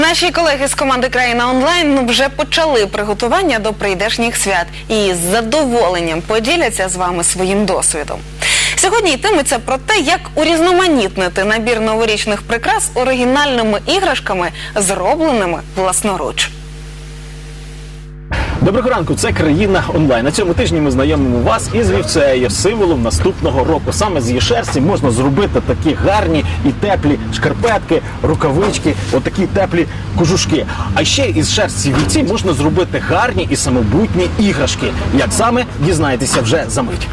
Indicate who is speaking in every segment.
Speaker 1: Наші колеги з команди Країна онлайн вже почали приготування до прийдешніх свят і з задоволенням поділяться з вами своїм досвідом. Сьогодні йтиметься про те, як урізноманітнити набір новорічних прикрас оригінальними іграшками, зробленими власноруч.
Speaker 2: Доброго ранку, це країна онлайн. На цьому тижні ми знайомимо вас із вівцею, символом наступного року. Саме з її шерсті можна зробити такі гарні і теплі шкарпетки, рукавички, отакі теплі кожушки. А ще із шерсті вівці можна зробити гарні і самобутні іграшки. Як саме дізнаєтеся вже за мить.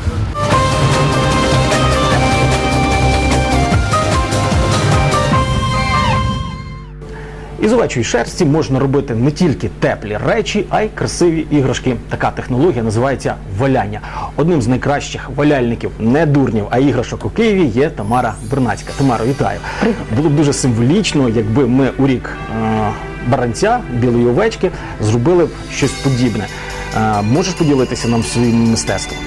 Speaker 2: Із овечої шерсті можна робити не тільки теплі речі, а й красиві іграшки. Така технологія називається валяння. Одним з найкращих валяльників не дурнів, а іграшок у Києві є Тамара Бернацька. Тамара, вітаю. Було б дуже символічно, якби ми у рік е, баранця, білої овечки, зробили б щось подібне. Е, можеш поділитися нам своїм мистецтвом?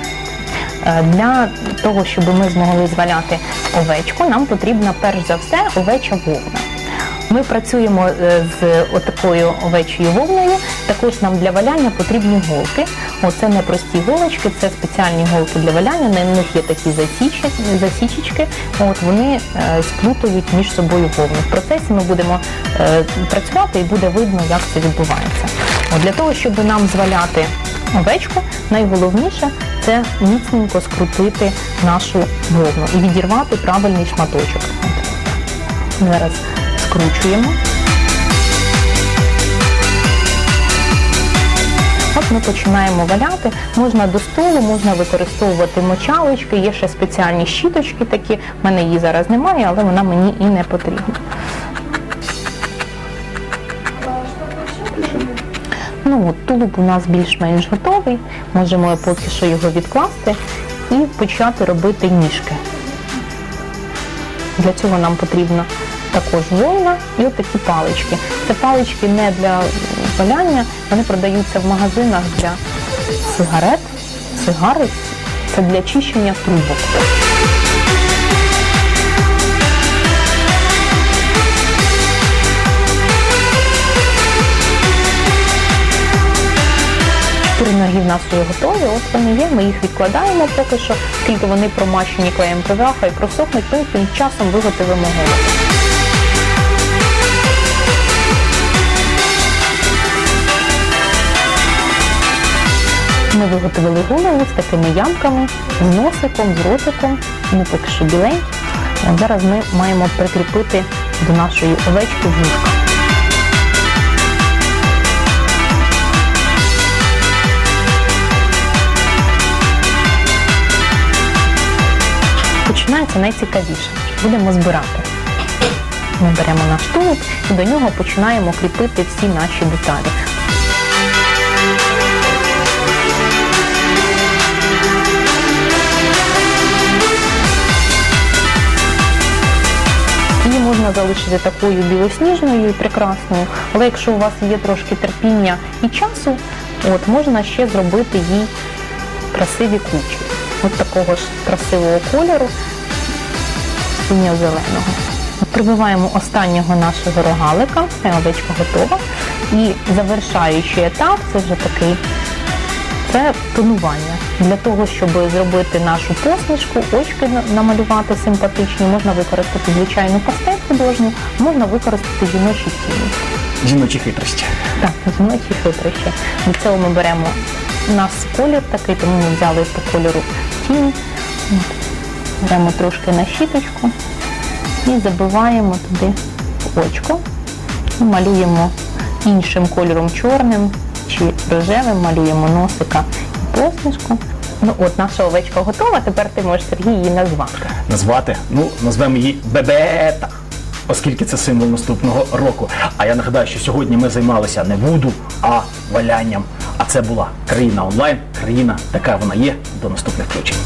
Speaker 3: Е, Для того, щоб ми змогли зваляти овечку, нам потрібна перш за все овеча вовна. Ми працюємо е, з отакою овечою вовною. Також нам для валяння потрібні голки. Оце не прості голочки, це спеціальні голки для валяння. На них є такі засічечки. От вони е, сплутують між собою вовну. В процесі ми будемо е, працювати і буде видно, як це відбувається. От для того, щоб нам зваляти овечку, найголовніше це міцненько скрутити нашу вовну і відірвати правильний шматочок. Зараз скручуємо. От ми починаємо валяти. Можна до столу, можна використовувати мочалочки, є ще спеціальні щіточки такі. У мене її зараз немає, але вона мені і не потрібна. Ну от тулуб у нас більш-менш готовий. Можемо поки що його відкласти і почати робити ніжки. Для цього нам потрібно також вовна і от такі палички. Це палички не для валяння, вони продаються в магазинах для сигарет, сигари. Це для чищення трубок. В нас вже готові, от вони є, ми їх відкладаємо поки що, оскільки вони промащені клеєм ПВА, і просохнуть, ми тим часом виготовимо голову. Ми виготовили голову з такими ямками, з носиком, з ротиком. Вони поки що біленькі. Зараз ми маємо прикріпити до нашої овечки вушка. Починається найцікавіше. Будемо збирати. Ми беремо наш тулуб і до нього починаємо кріпити всі наші деталі. Її можна залишити такою білосніжною і прекрасною, але якщо у вас є трошки терпіння і часу, от можна ще зробити їй красиві кучі. От такого ж красивого кольору, синьо-зеленого. Прибиваємо останнього нашого рогалика, овечка готова. І завершаючий етап це вже такий це тонування. Для того, щоб зробити нашу посмішку, очки намалювати симпатичні, можна використати звичайну пастель художню, можна використати жіночі тіні.
Speaker 2: Жіночі хитрості.
Speaker 3: Так, жіночі хитрощі. Для цього ми беремо у нас колір такий, тому ми взяли по кольору тінь. Беремо трошки на щіточку і забиваємо туди очко. І малюємо іншим кольором чорним чи рожевим, малюємо носика посмішку. Ну от наша овечка готова, тепер ти можеш Сергій її назвати.
Speaker 2: назвати. Ну, назвемо її Бебета, оскільки це символ наступного року. А я нагадаю, що сьогодні ми займалися не вуду, а валянням. А це була країна онлайн, країна, така вона є. До наступних включень.